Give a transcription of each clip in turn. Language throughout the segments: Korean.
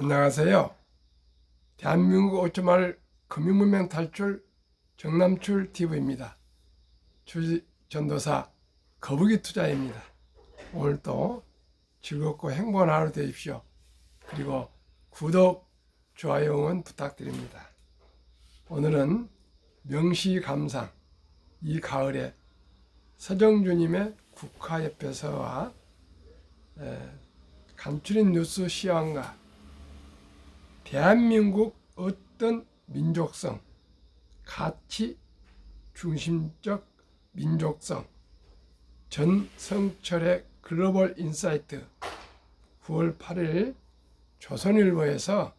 안녕하세요. 대한민국 5.1 금융문명 탈출 정남출 TV입니다. 주지 전도사 거북이 투자입니다. 오늘도 즐겁고 행복한 하루 되십시오. 그리고 구독, 좋아요 응원 부탁드립니다. 오늘은 명시감상 이 가을에 서정주님의 국화협회서와 에, 간추린 뉴스 시황과 대한민국 어떤 민족성, 가치 중심적 민족성, 전성철의 글로벌 인사이트 9월 8일 조선일보에서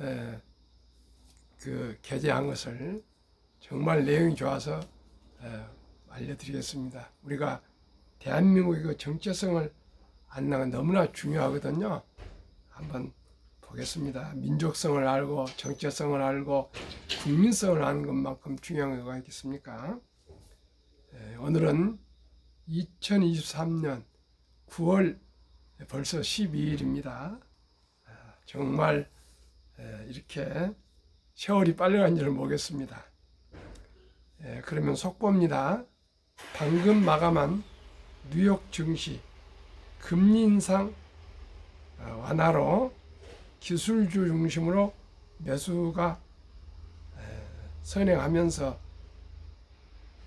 에, 그 게재한 것을 정말 내용이 좋아서 에, 알려드리겠습니다. 우리가 대한민국의 그 정체성을 안나가 너무나 중요하거든요. 한번 보겠습니다. 민족성을 알고 정체성을 알고 국민성을 아는 것만큼 중요한 거가 있겠습니까? 예, 오늘은 2023년 9월 벌써 12일입니다. 정말 예, 이렇게 세월이 빨리 간 줄을 모르겠습니다. 예, 그러면 속보입니다. 방금 마감한 뉴욕 증시 금리 인상 어, 완화로 기술주 중심으로 매수가 에, 선행하면서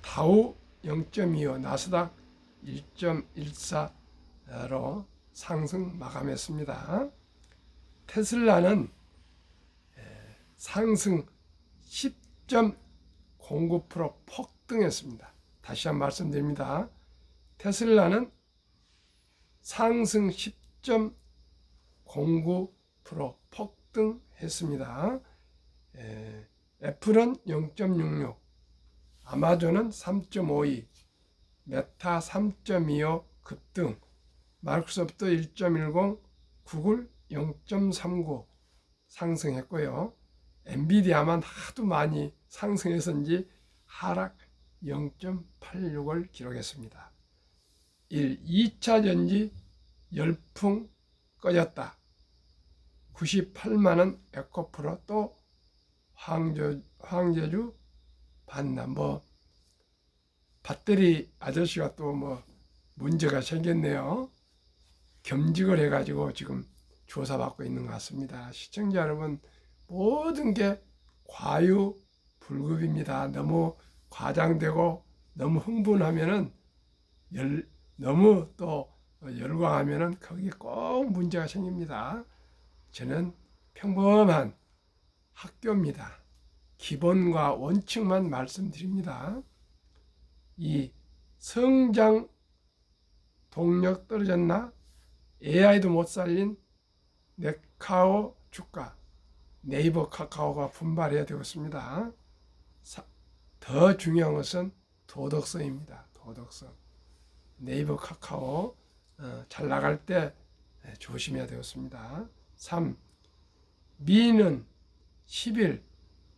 다우 0.25, 나스닥 1.14로 상승 마감했습니다. 테슬라는 에, 상승 10.09% 폭등했습니다. 다시 한번 말씀드립니다. 테슬라는 상승 10.09% 폭등했습니다. 에, 애플은 0.66, 아마존은 3.52, 메타 3.25 급등, 마이크로소프트 1.10, 구글 0.39 상승했고요. 엔비디아만 하도 많이 상승해서인지 하락 0.86을 기록했습니다. 1. 2차 전지 열풍 꺼졌다. 98만원 에코프로 또 황제, 황제주 반납 뭐 배터리 아저씨가 또 뭐 문제가 생겼네요. 겸직을 해가지고 지금 조사받고 있는 것 같습니다. 시청자 여러분 모든 게 과유불급입니다. 너무 과장되고 너무 흥분하면은 열, 너무 또 열광하면은 거기에 꼭 문제가 생깁니다. 저는 평범한 학교입니다. 기본과 원칙만 말씀드립니다. 이 성장 동력 떨어졌나? AI도 못 살린 네카오 주가, 네이버 카카오가 분발해야 되겠습니다. 더 중요한 것은 도덕성입니다. 도덕성. 네이버 카카오 어, 잘 나갈 때 예, 조심해야 되겠습니다. 3. 미는 10일,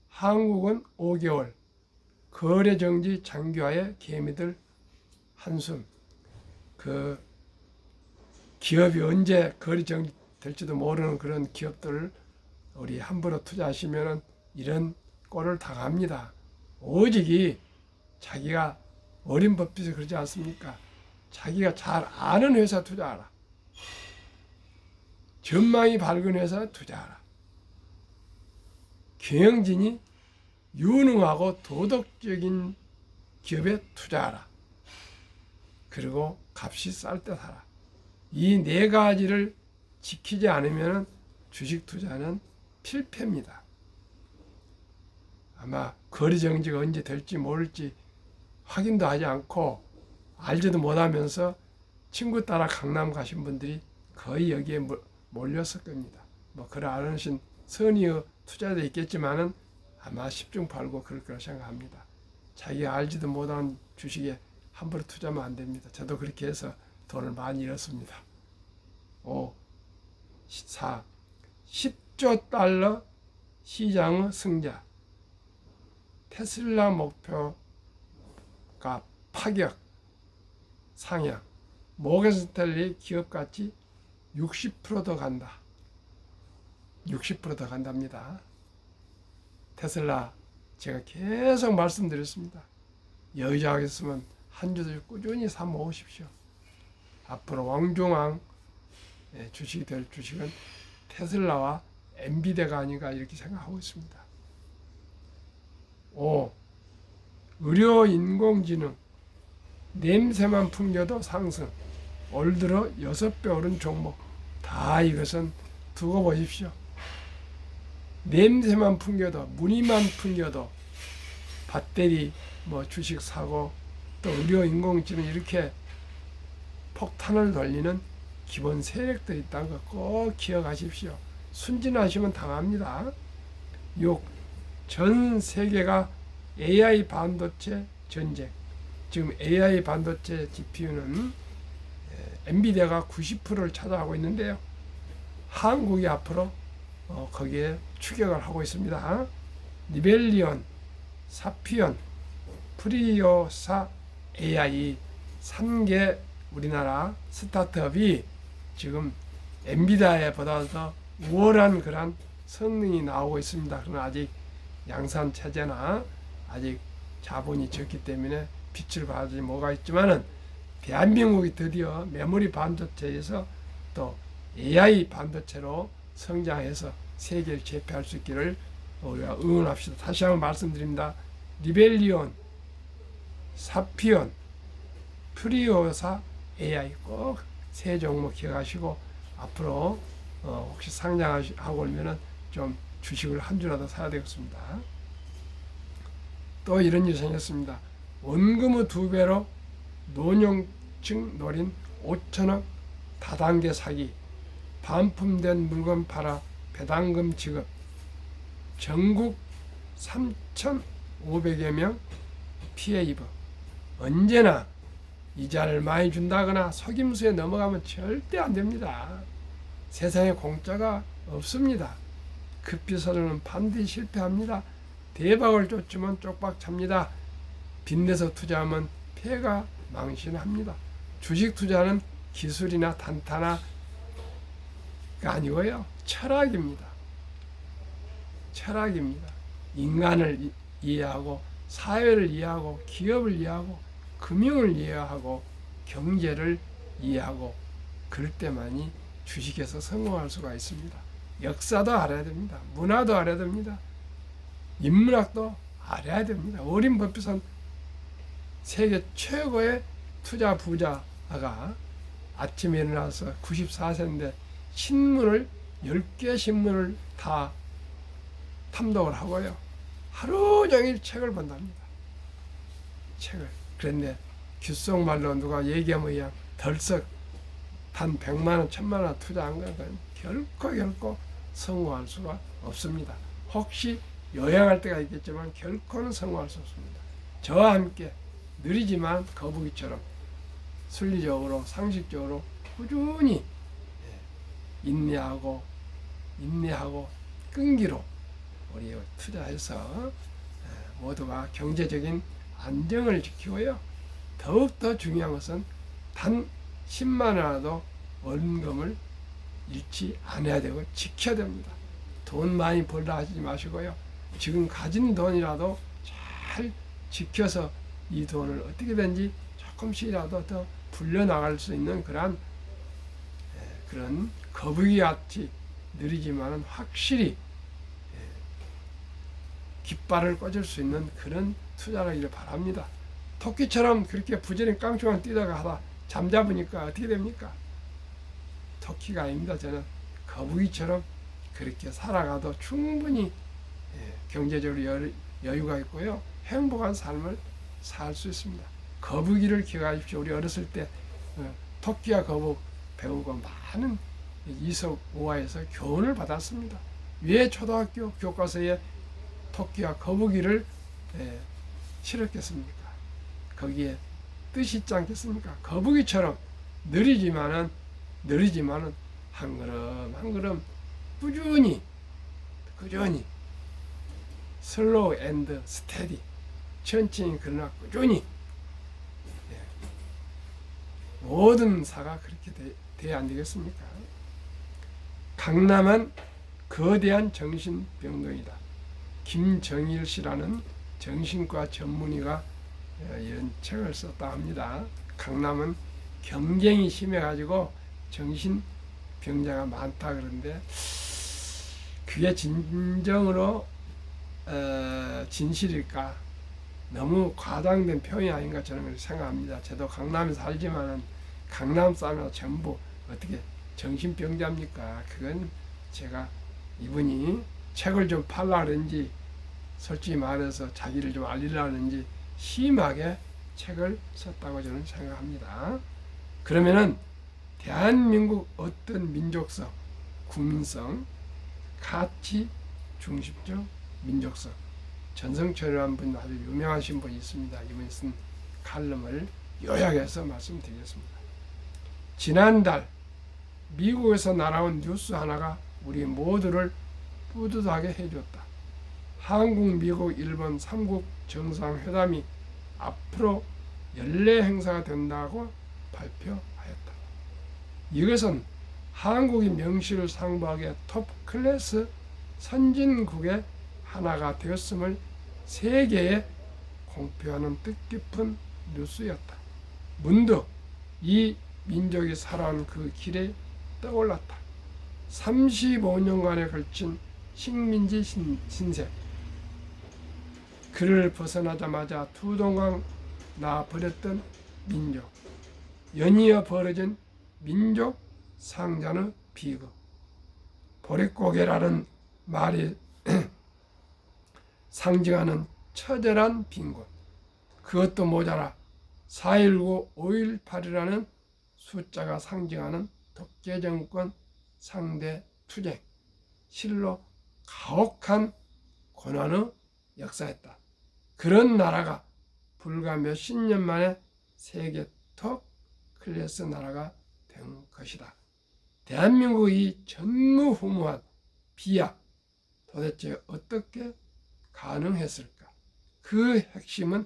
한국은 5개월, 거래정지 장기화의 개미들 한숨. 그 기업이 언제 거래정지 될지도 모르는 그런 기업들 우리 함부로 투자하시면 이런 꼴을 당합니다. 오직이 자기가 어린 법비서 그러지 않습니까? 자기가 잘 아는 회사 투자하라. 전망이 밝은 회사 투자하라. 경영진이 유능하고 도덕적인 기업에 투자하라. 그리고 값이 쌀 때 사라. 이 네 가지를 지키지 않으면 주식 투자는 필패입니다. 아마 거리 정지가 언제 될지 모를지 확인도 하지 않고 알지도 못하면서 친구 따라 강남 가신 분들이 거의 여기에 몰렸을 겁니다. 뭐 그런 아르신 선의의 투자도 있겠지만은 아마 10중 팔고 그럴 거라 생각합니다. 자기가 알지도 못한 주식에 함부로 투자하면 안 됩니다. 저도 그렇게 해서 돈을 많이 잃었습니다. 5, 4, 10조 달러 시장의 승자. 테슬라 목표가 파격, 상향. 모건스탠리 기업 가치 60%더 간다. 60%더 간답니다. 테슬라 제가 계속 말씀드렸습니다. 여유자겠으면 한 주도 꾸준히 사 모으십시오. 앞으로 왕중왕 예, 주식이 될 주식은 테슬라와 엔비디아가 아닌가 이렇게 생각하고 있습니다. 5. 의료 인공지능 냄새만 풍겨도 상승 올 들어 6배 오른 종목 다 이것은 두고 보십시오. 냄새만 풍겨도 무늬만 풍겨도 배터리 뭐 주식 사고 또 의료 인공지능 이렇게 폭탄을 돌리는 기본 세력들이 있다는 거 꼭 기억하십시오. 순진하시면 당합니다. 6. 전 세계가 AI 반도체 전쟁. 지금 AI 반도체 GPU는 엔비디아가 90%를 차지하고 있는데요. 한국이 앞으로 어, 거기에 추격을 하고 있습니다. 니벨리온, 사피온, 프리오사 AI 3개 우리나라 스타트업이 지금 엔비디아에 보다도 우월한 그런 성능이 나오고 있습니다. 그러나 아직 양산 체제나 아직 자본이 적기 때문에 빛을 발하지 뭐가 있지만은 대한민국이 드디어 메모리 반도체에서 또 AI 반도체로 성장해서 세계를 제패할 수 있기를 우리가 응원합시다. 다시 한번 말씀드립니다. 리벨리온, 사피온, 프리오사 AI 꼭 세 종목 기억하시고 앞으로 어, 혹시 상장하고 오면은 좀 주식을 한 주라도 사야 되겠습니다. 또 이런 일이 생겼습니다. 원금의 두 배로 노령층 노린 5천억 다단계 사기, 반품된 물건 팔아 배당금 지급, 전국 3,500여 명 피해 입어. 언제나 이자를 많이 준다거나 속임수에 넘어가면 절대 안 됩니다. 세상에 공짜가 없습니다. 급비서는 반드시 실패합니다. 대박을 쫓으면 쪽박 찹니다. 빚내서 투자하면 폐가 망신합니다. 주식 투자는 기술이나 단타나가 아니고요. 철학입니다. 철학입니다. 인간을 이- 이해하고 사회를 이해하고 기업을 이해하고 금융을 이해하고 경제를 이해하고 그럴 때만이 주식에서 성공할 수가 있습니다. 역사도 알아야 됩니다. 문화도 알아야 됩니다. 인문학도 알아야 됩니다. 어린 버핏은 세계 최고의 투자 부자가 아침에 일어나서 94세인데 신문을 10개 신문을 다 탐독을 하고요. 하루 종일 책을 본답니다. 책을. 그런데 귓속말로 누가 얘기하면 그냥 덜썩 단 100만 원, 1000만 원 투자한 건 결코 결코 성공할 수가 없습니다. 혹시 요양할 때가 있겠지만 결코는 성공할 수 없습니다. 저와 함께 느리지만 거북이처럼 순리적으로 상식적으로 꾸준히 예, 인내하고 인내하고 끈기로 우리 투자해서 예, 모두가 경제적인 안정을 지키고요. 더욱더 중요한 것은 단 10만 원이라도 원금을 잃지 않아야 되고 지켜야 됩니다. 돈 많이 벌라 하지 마시고요. 지금 가진 돈이라도 잘 지켜서 이 돈을 어떻게든지 조금씩이라도 더 불려나갈 수 있는 그런 예, 그런 거북이 같이 느리지만은 확실히 예, 깃발을 꽂을 수 있는 그런 투자를 바랍니다. 토끼처럼 그렇게 부지런히 깡충깡 뛰다가 하다 잠잡으니까 어떻게 됩니까? 토끼가 아닙니다. 저는 거북이처럼 그렇게 살아가도 충분히 예, 경제적으로 여, 여유가 있고요. 행복한 삶을 살 수 있습니다. 거북이를 기억하십시오. 우리 어렸을 때 어, 토끼와 거북 배우고 많은 이석 우화에서 교훈을 받았습니다. 왜 초등학교 교과서에 토끼와 거북이를 예, 실었겠습니까? 거기에 뜻이 있지 않겠습니까? 거북이처럼 느리지만은 느리지만은 한 걸음 한 걸음 꾸준히 꾸준히 슬로우 앤드 스테디 천천히 그러나 꾸준히 예. 모든 사가 그렇게 돼, 돼야 안 되겠습니까? 강남은 거대한 정신병동이다. 김정일 씨라는 정신과 전문의가 어, 이런 책을 썼다 합니다. 강남은 경쟁이 심해가지고 정신병자가 많다 그런데 그게 진정으로 어, 진실일까? 너무 과장된 표현이 아닌가 저는 생각합니다. 저도 강남에 살지만은 강남 사람이 전부 어떻게 정신병자입니까? 그건 제가 이분이 책을 좀 팔라 그런지 솔직히 말해서 자기를 좀 알리려는지 심하게 책을 썼다고 저는 생각합니다. 그러면은 대한민국 어떤 민족성, 국민성, 가치 중심적 민족성 전성철이라는 분 아주 유명하신 분이 있습니다. 이분이 쓴 칼럼을 요약해서 말씀드리겠습니다. 지난달 미국에서 날아온 뉴스 하나가 우리 모두를 뿌듯하게 해줬다. 한국, 미국, 일본 3국 정상회담이 앞으로 연례 행사가 된다고 발표하였다. 이것은 한국이 명실을 상부하게 톱 클래스 선진국의 하나가 되었음을 세계에 공표하는 뜻깊은 뉴스였다. 문득 이 민족이 살아온 그 길에 떠올랐다. 35년간에 걸친 식민지 신, 신세. 그를 벗어나자마자 두동강 나버렸던 민족. 연이어 벌어진 민족 상잔의 비극. 보릿고개라는 말이 상징하는 처절한 빈곤. 그것도 모자라 4.19, 5.18이라는 숫자가 상징하는 독재 정권 상대 투쟁. 실로 가혹한 고난의 역사였다. 그런 나라가 불과 몇십 년 만에 세계 톱 클래스 나라가 된 것이다. 대한민국이 전무후무한 비약 도대체 어떻게 가능했을까? 그 핵심은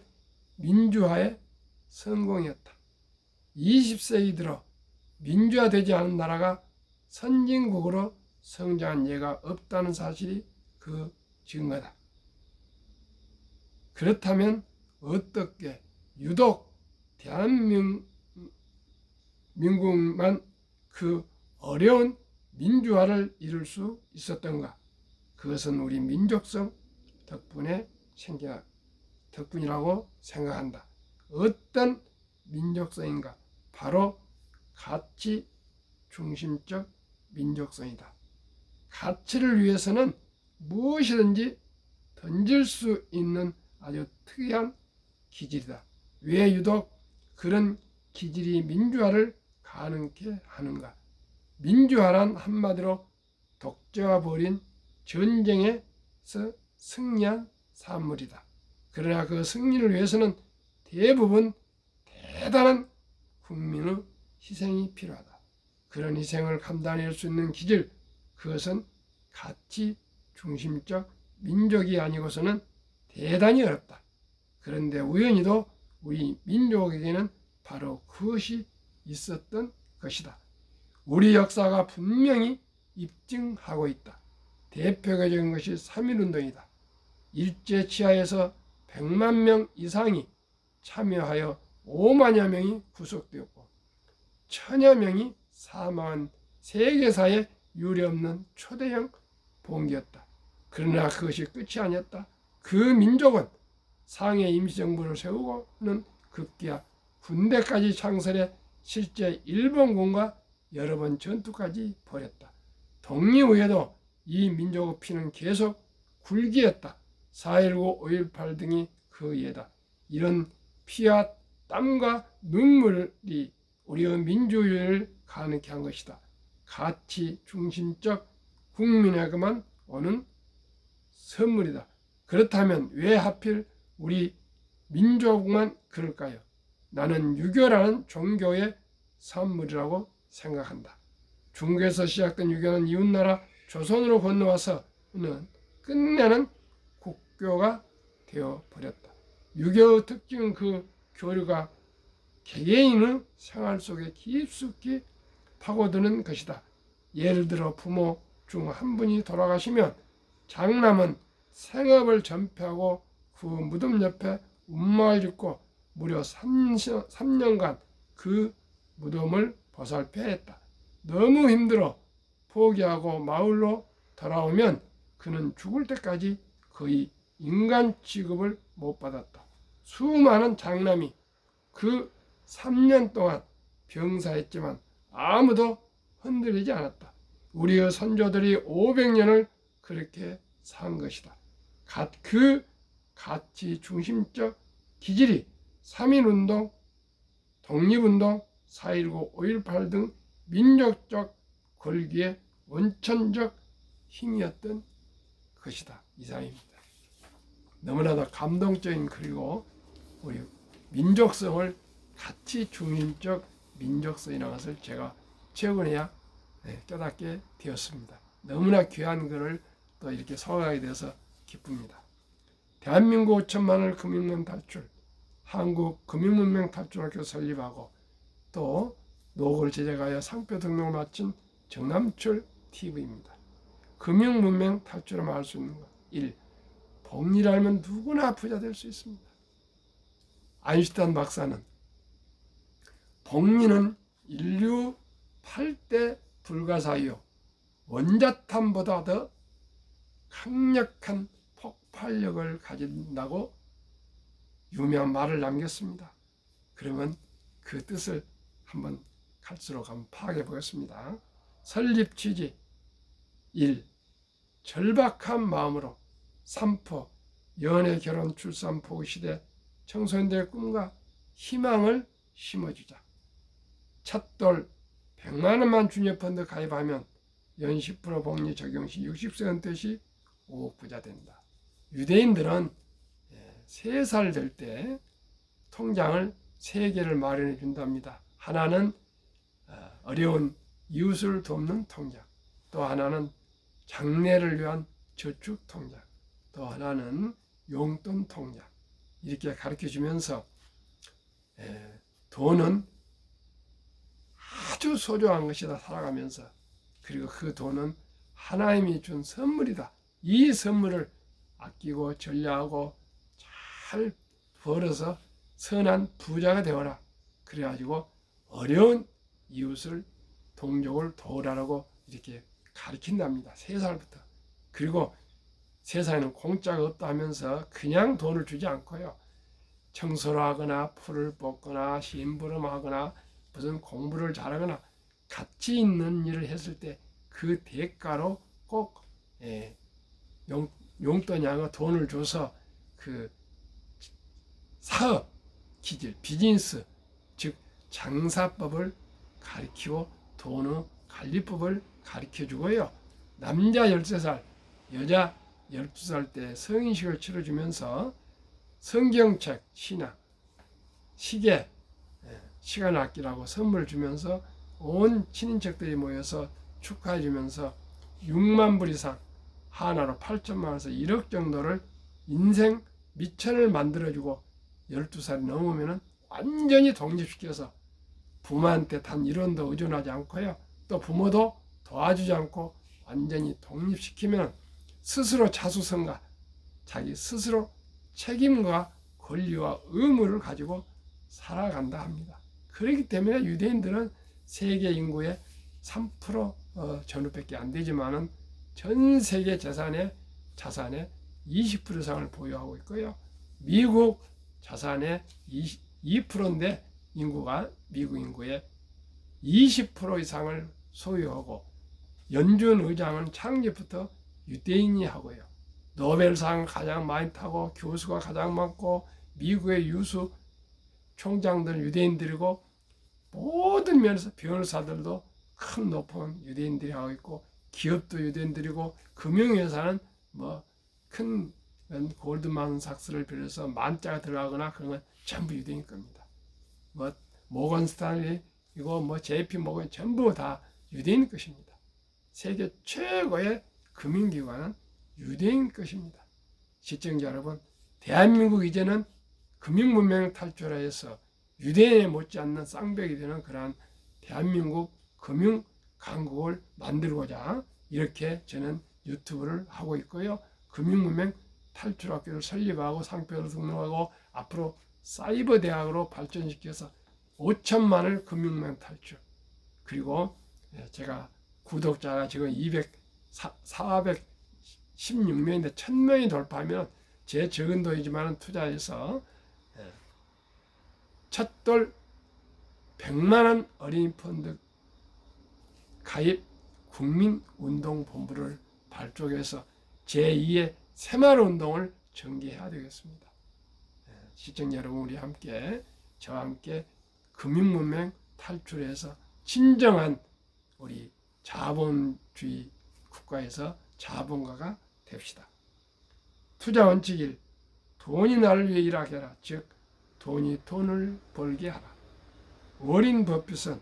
민주화의 성공이었다. 20세기 들어 민주화되지 않은 나라가 선진국으로 성장한 예가 없다는 사실이 그 증거다. 그렇다면 어떻게 유독 대한민국만 그 어려운 민주화를 이룰 수 있었던가? 그것은 우리 민족성 덕분에 생겨 덕분이라고 생각한다. 어떤 민족성인가? 바로 가치 중심적 민족성이다. 가치를 위해서는 무엇이든지 던질 수 있는 아주 특이한 기질이다. 왜 유독 그런 기질이 민주화를 가능케 하는가? 민주화란 한마디로 독재와 벌인 전쟁에서 승리한 산물이다. 그러나 그 승리를 위해서는 대부분 대단한 국민의 희생이 필요하다. 그런 희생을 감당할 수 있는 기질, 그것은 가치 중심적 민족이 아니고서는 대단히 어렵다. 그런데 우연히도 우리 민족에게는 바로 그것이 있었던 것이다. 우리 역사가 분명히 입증하고 있다. 대표적인 것이 3.1운동이다. 일제 치하에서 100만 명 이상이 참여하여 5만여 명이 구속되었고 천여 명이 사망한 세계사에 유례없는 초대형 봉기였다. 그러나 그것이 끝이 아니었다. 그 민족은 상해 임시정부를 세우고는 급기야 군대까지 창설해 실제 일본군과 여러 번 전투까지 벌였다. 독립 후에도 이 민족의 피는 계속 굴기였다. 4.19, 5.18 등이 그 예다. 이런 피와 땀과 눈물이 우리의 민주주의를 가능케 한 것이다. 가치 중심적 국민에게만 오는 선물이다. 그렇다면 왜 하필 우리 민족만 그럴까요? 나는 유교라는 종교의 선물이라고 생각한다. 중국에서 시작된 유교는 이웃나라 조선으로 건너와서는 끝내는 국교가 되어 버렸다. 유교의 특징은 그 교류가 개개인의 생활 속에 깊숙이 파고드는 것이다. 예를 들어 부모, 중 한 분이 돌아가시면 장남은 생업을 전폐하고 그 무덤 옆에 운마을 짓고 무려 3년 간 그 무덤을 보살펴야 했다. 너무 힘들어 포기하고 마을로 돌아오면 그는 죽을 때까지 거의 인간 취급을 못 받았다. 수많은 장남이 그 3년 동안 병사했지만 아무도 흔들리지 않았다. 우리의 선조들이 500년을 그렇게 산 것이다. 가- 그 가치 중심적 기질이 3.1운동, 독립운동, 4.19, 5.18 등 민족적 권기의 원천적 힘이었던 것이다. 이상입니다. 너무나도 감동적인 그리고 우리 민족성을 가치 중심적 민족성이라는 것을 제가 최근에야 네, 깨닫게 되었습니다. 너무나 귀한 것을 또 이렇게 소개하게 돼서 기쁩니다. 대한민국 5천만을 금융문 탈출, 한국 금융문명 탈출학교 설립하고 또 노고를 제작하여 상표 등록을 마친 정남철 TV입니다. 금융문명 탈출을 말할 수 있는 것 1. 복리를 알면 누구나 부자 될 수 있습니다. 아인슈타인 박사는 복리는 인류 8대 불가사의요 원자탄보다 더 강력한 폭발력을 가진다고 유명한 말을 남겼습니다. 그러면 그 뜻을 한번 갈수록 한번 파악해 보겠습니다. 설립 취지 1. 절박한 마음으로 삼포 연애 결혼 출산 포기 시대 청소년들의 꿈과 희망을 심어주자. 첫돌 100만 원만 주니어 펀드 가입하면 연 10% 복리 적용 시 60세 은퇴 시 5억 부자 된다. 유대인들은 3살 될 때 통장을 세 개를 마련해 준답니다. 하나는 어, 어려운 이웃을 돕는 통장, 또 하나는 장래를 위한 저축 통장, 또 하나는 용돈 통장 이렇게 가르쳐 주면서 돈은 아주 소중한 것이다 살아가면서 그리고 그 돈은 하나님이 준 선물이다. 이 선물을 아끼고 전략하고 잘 벌어서 선한 부자가 되어라. 그래가지고 어려운 이웃을 동족을 도우라고 이렇게 가르친답니다. 세 살부터. 그리고 세상에는 공짜가 없다 하면서 그냥 돈을 주지 않고요. 청소를 하거나 풀을 뽑거나 심부름하거나 무슨 공부를 잘하거나 가치 있는 일을 했을 때 그 대가로 꼭 예, 용, 용돈양의 돈을 줘서 그 사업 기질 비즈니스 즉 장사법을 가르치고 돈의 관리법을 가르쳐 주고요. 남자 13살, 여자 12살 때 성인식을 치러주면서 성경책, 신앙, 시계, 예, 시간 아끼라고 선물 주면서 온 친인척들이 모여서 축하해 주면서 6만 불 이상 하나로 8천만 원에서 1억 정도를 인생 미천을 만들어주고 12살이 넘으면 완전히 독립시켜서 부모한테 단 1원도 의존하지 않고요. 또 부모도 도와주지 않고 완전히 독립시키면 스스로 자수성가 자기 스스로 책임과 권리와 의무를 가지고 살아간다 합니다. 그렇기 때문에 유대인들은 세계 인구의 3% 어, 전후밖에 안 되지만은 전 세계 재산의 자산의 20% 이상을 보유하고 있고요. 미국 자산의 2%인데 인구가 미국 인구의 20% 이상을 소유하고 연준 의장은 창립부터 유대인이 하고요. 노벨상 가장 많이 타고 교수가 가장 많고 미국의 유수 총장들 유대인들이고 모든 면에서 변호사들도 큰 높은 유대인들이 하고 있고 기업도 유대인들이고 금융회사는 뭐큰 골드만 삭스를 비롯해서 만자가 들어가거나 그런 건 전부 유대인 겁니다. 뭐 모건 스탄리 이거 뭐 JP 모건 전부 다 유대인 것입니다. 세계 최고의 금융기관은 유대인 것입니다. 시청자 여러분, 대한민국 이제는 금융문명 탈출하여서 유대인에 못지않는 쌍벽이 되는 그러한 대한민국 금융 강국을 만들고자 이렇게 저는 유튜브를 하고 있고요. 금융문맹 탈출학교를 설립하고 상표를 등록하고 앞으로 사이버 대학으로 발전시켜서 5천만을 금융문맹 탈출 그리고 예, 제가 구독자가 지금 200 416명인데 1000명이 돌파하면 제 적은 돈이지만 투자해서 예, 첫돌 100만 원 어린이 펀드 가입 국민운동본부를 발족해서 제2의 새마을 운동을 전개해야 되겠습니다. 예, 시청자 여러분 우리 함께 저와 함께 금융문맹 탈출해서 진정한 우리 자본주의 국가에서 자본가가 됩시다. 투자 원칙 1. 돈이 나를 위해 일하게 하라. 즉 돈이 돈을 벌게 하라. 어린 버핏은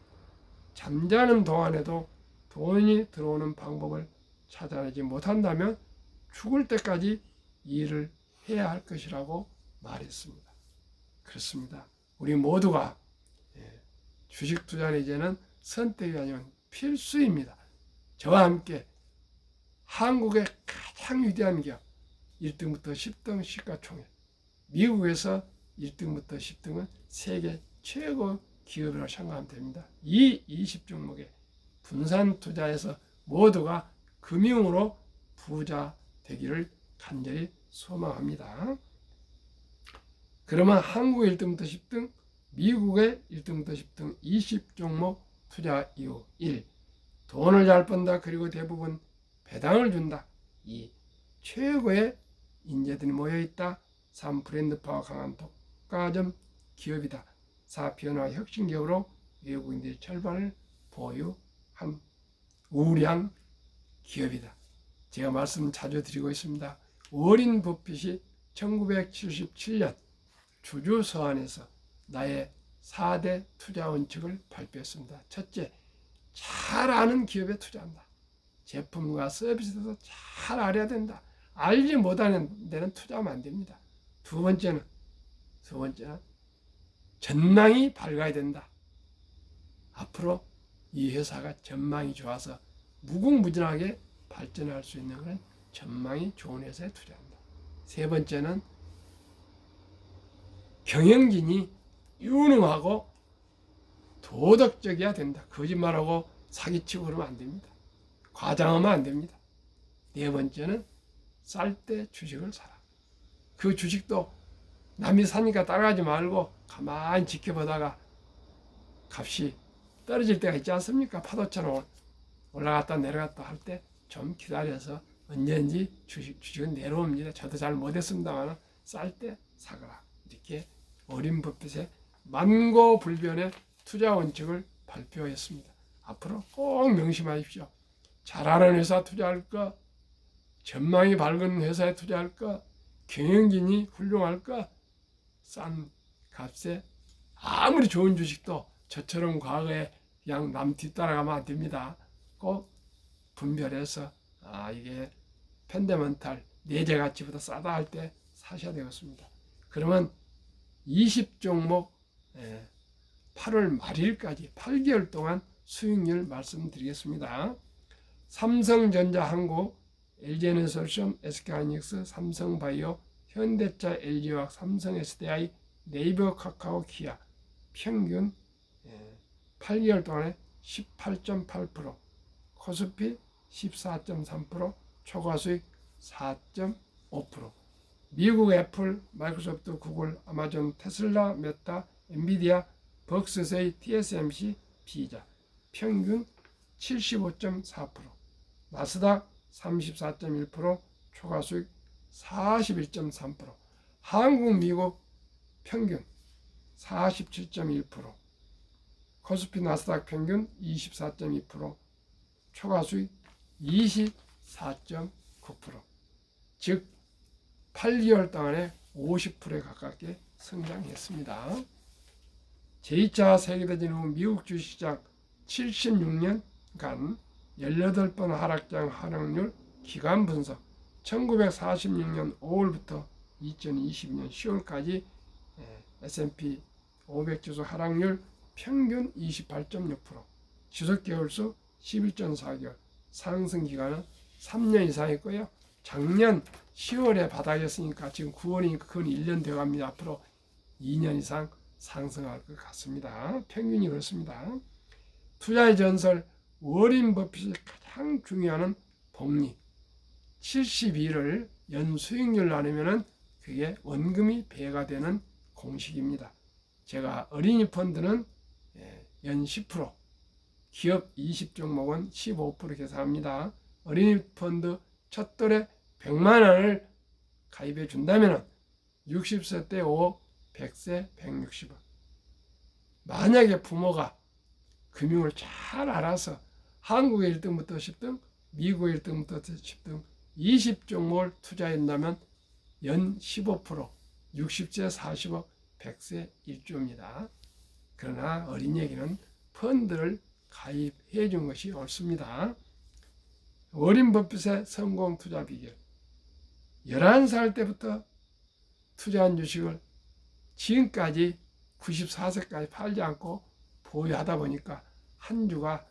잠자는 동안에도 돈이 들어오는 방법을 찾아내지 못한다면 죽을 때까지 일을 해야 할 것이라고 말했습니다. 그렇습니다. 우리 모두가 예, 주식 투자는 이제는 선택이 아니면 필수입니다. 저와 함께 한국의 가장 위대한 기업 1등부터 10등 시가총액 미국에서 1등부터 10등은 세계 최고 기업이라고 생각하면 됩니다. 이 20종목에 분산 투자해서 모두가 금융으로 부자 되기를 간절히 소망합니다. 그러면 한국 1등부터 10등, 미국의 1등부터 10등 20종목 투자 이유 1. 돈을 잘 번다. 그리고 대부분 배당을 준다. 2. 최고의 인재들이 모여 있다. 3. 브랜드 파워 강한 독과점 기업이다. 4. 변화 혁신 기업으로 외국인들의 절반을 보유한 우량 기업이다. 제가 말씀 자주 드리고 있습니다. 워린 버핏이 1977년 주주 서한에서 나의 4대 투자 원칙을 발표했습니다. 첫째, 잘 아는 기업에 투자한다. 제품과 서비스도 잘 알아야 된다. 알지 못하는 데는 투자하면 안 됩니다. 두 번째는 두 번째는 전망이 밝아야 된다. 앞으로 이 회사가 전망이 좋아서 무궁무진하게 발전할 수 있는 그런 전망이 좋은 회사에 투자한다. 세 번째는 경영진이 유능하고 도덕적이어야 된다. 거짓말하고 사기치고 그러면 안 됩니다. 과장하면 안 됩니다. 네 번째는 쌀 때 주식을 사라. 그 주식도 남이 사니까 따라가지 말고 가만히 지켜보다가 값이 떨어질 때가 있지 않습니까? 파도처럼 올라갔다 내려갔다 할 때 좀 기다려서 언제든지 주식, 주식은 내려옵니다. 저도 잘 못했습니다만 쌀 때 사거라. 이렇게 어린 법빛의 만고불변의 투자 원칙을 발표했습니다. 앞으로 꼭 명심하십시오. 잘하는 회사 투자할까? 전망이 밝은 회사에 투자할까? 경영진이 훌륭할까? 싼 값에 아무리 좋은 주식도 저처럼 과거에 그냥 남 뒤따라가면 안 됩니다. 꼭 분별해서 아 이게 펜데멘탈 내재 가치보다 싸다 할 때 사셔야 되겠습니다. 그러면 20종목 8월 말일까지 8개월 동안 수익률 말씀드리겠습니다. 삼성전자 한국, LG에너솔루션, SK하이닉스, 삼성바이오, 현대차, LG화학, 삼성 SDI, 네이버, 카카오, 기아. 평균 8개월 동안에 18.8%, 코스피 14.3%, 초과수익 4.5%. 미국 애플, 마이크로소프트, 구글, 아마존, 테슬라, 메타, 엔비디아, 벅스세이, TSMC, 비자. 평균 75.4%, 나스닥 34.1%, 초과 수익 41.3%, 한국, 미국 평균 47.1%, 코스피 나스닥 평균 24.2%, 초과 수익 24.9%, 즉 8개월 동안에 50%에 가깝게 성장했습니다. 제2차 세계대전 후 미국 주식시장 76년간 18번 하락장 하락률 기간 분석 1946년 5월부터 2020년 10월까지 S&P 500 지수 하락률 평균 28.6% 지속 개월수 11.4개월 상승 기간은 3년 이상이고요. 작년 10월에 바닥이었으니까 지금 9월이니까 그건 1년 되어 갑니다. 앞으로 2년 이상 상승할 것 같습니다. 평균이 그렇습니다. 투자의 전설 워린 버핏이 가장 중요한 복리 72를 연 수익률 나누면은 그게 원금이 배가 되는 공식입니다. 제가 어린이 펀드는 예, 연 10%, 기업 20종목은 15% 계산합니다. 어린이 펀드 첫 돌에 100만 원을 가입해 준다면 60세 때 5, 100세 160원. 만약에 부모가 금융을 잘 알아서 한국의 1등부터 10등, 미국의 1등부터 10등 20종목을 투자한다면 연 15%, 60세 40억, 100세 1조입니다. 그러나 어린이에게는 펀드를 가입해 준 것이 옳습니다. 워린 버핏의 성공 투자 비결. 11살 때부터 투자한 주식을 지금까지 94세까지 팔지 않고 보유하다 보니까 한 주가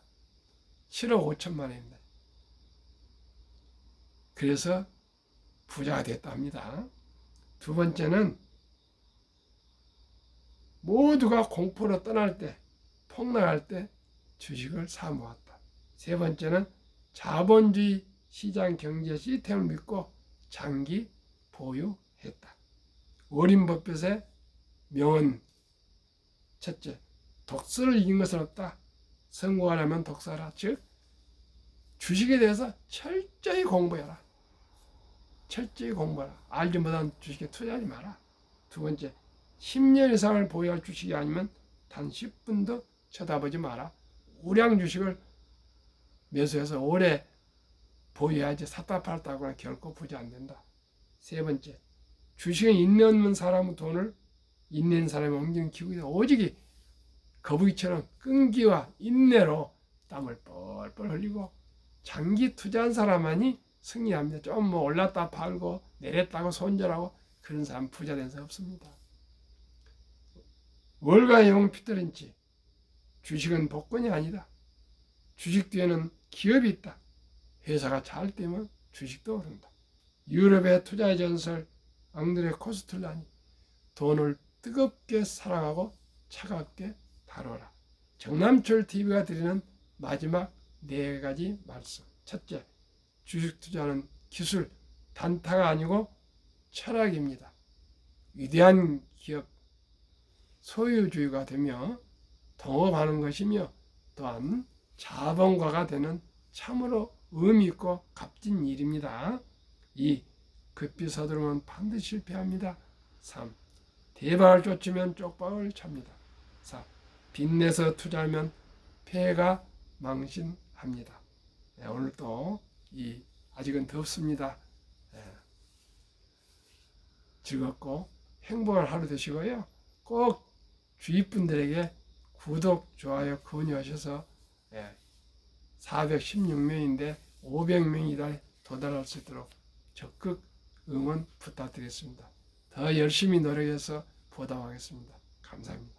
7억 5천만 원입니다. 그래서 부자가 됐다 합니다. 두 번째는 모두가 공포로 떠날 때, 폭락할 때 주식을 사 모았다. 세 번째는 자본주의 시장 경제 시스템을 믿고 장기 보유했다. 워린 버핏의 명언 첫째, 독서를 이긴 것은 없다. 성공하려면 독서라. 즉, 주식에 대해서 철저히 공부해라. 철저히 공부하라. 알지 못한 주식에 투자하지 마라. 두 번째, 10년 이상을 보유할 주식이 아니면 단 10분도 쳐다보지 마라. 우량 주식을 매수해서 오래 보유해야지 샀다 팔았다거나 결코 부자 안 된다. 세 번째, 주식에 인내 없는 사람은 돈을 인내는 사람이 옮기는 기구이다. 오직이 거북이처럼 끈기와 인내로 땀을 뻘뻘 흘리고 장기 투자한 사람만이 승리합니다. 좀 뭐 올랐다 팔고 내렸다고 손절하고 그런 사람 부자 된 사람 없습니다. 월가의 용 피터린치 주식은 복권이 아니다. 주식 뒤에는 기업이 있다. 회사가 잘 되면 주식도 오른다. 유럽의 투자의 전설 앙드레 코스툴라니 돈을 뜨겁게 사랑하고 차갑게 다뤄라. 정남철 TV가 드리는 마지막 네 가지 말씀. 첫째, 주식 투자는 기술, 단타가 아니고 철학입니다. 위대한 기업, 소유주의가 되며 동업하는 것이며 또한 자본가가 되는 참으로 의미 있고 값진 일입니다. 2. 급히 서두르면 반드시 실패합니다. 3. 대박을 쫓으면 쪽박을 찹니다. 4. 빚내서 투자하면 폐가 망신합니다. 네, 오늘 또이 아직은 덥습니다. 네. 즐겁고 행복한 하루 되시고요. 꼭 주위 분들에게 구독, 좋아요, 권유하셔서 네, 416명인데 500명이 도달할 수 있도록 적극 응원 부탁드리겠습니다. 더 열심히 노력해서 보답하겠습니다. 감사합니다.